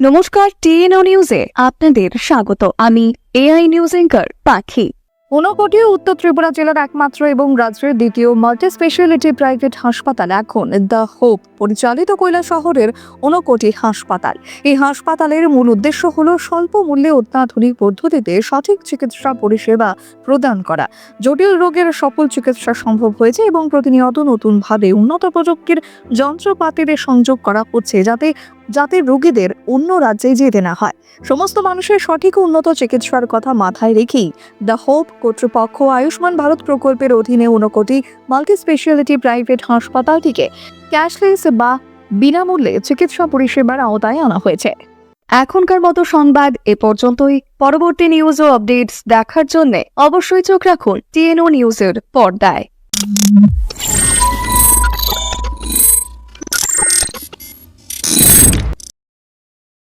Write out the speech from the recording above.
নমস্কার, টিএনও নিউজে আপনাদের স্বাগত। আমি এআই নিউজ এঙ্কার পাখি। ঊনকোটি উত্তর ত্রিপুরা জেলার একমাত্র এবং রাজ্যের দ্বিতীয় মাল্টি স্পেশালিটি প্রাইভেট হাসপাতাল এখন দ্য হোপ পরিচালিত কৈলা শহরের ঊনকোটি হাসপাতাল। এই হাসপাতালের মূল উদ্দেশ্য হল স্বল্প মূল্যে অত্যাধুনিক পদ্ধতিতে সঠিক চিকিৎসা পরিষেবা প্রদান করা। জটিল রোগের সফল চিকিৎসা সম্ভব হয়েছে এবং প্রতিনিয়ত নতুনভাবে উন্নত প্রযুক্তির যন্ত্রপাতির সংযোগ করা হচ্ছে, যাতে যাতে রোগীদের অন্য রাজ্যে যেতে না হয়। সমস্ত মানুষের সঠিক উন্নত চিকিৎসার কথা মাথায় রেখেই দ্য হোপ কর্তৃপক্ষ আয়ুষ্মান ভারত প্রকল্পের অধীনে ঊনকোটি মাল্টি স্পেশালিটি প্রাইভেট হাসপাতালটিকে ক্যাশলেস বা বিনামূল্যে চিকিৎসা পরিষেবার আওতায় আনা হয়েছে। এখনকার মতো সংবাদ এ পর্যন্তই। পরবর্তী নিউজ ও আপডেটস দেখার জন্য অবশ্যই চোখ রাখুন টিএনও নিউজের পর্দায়।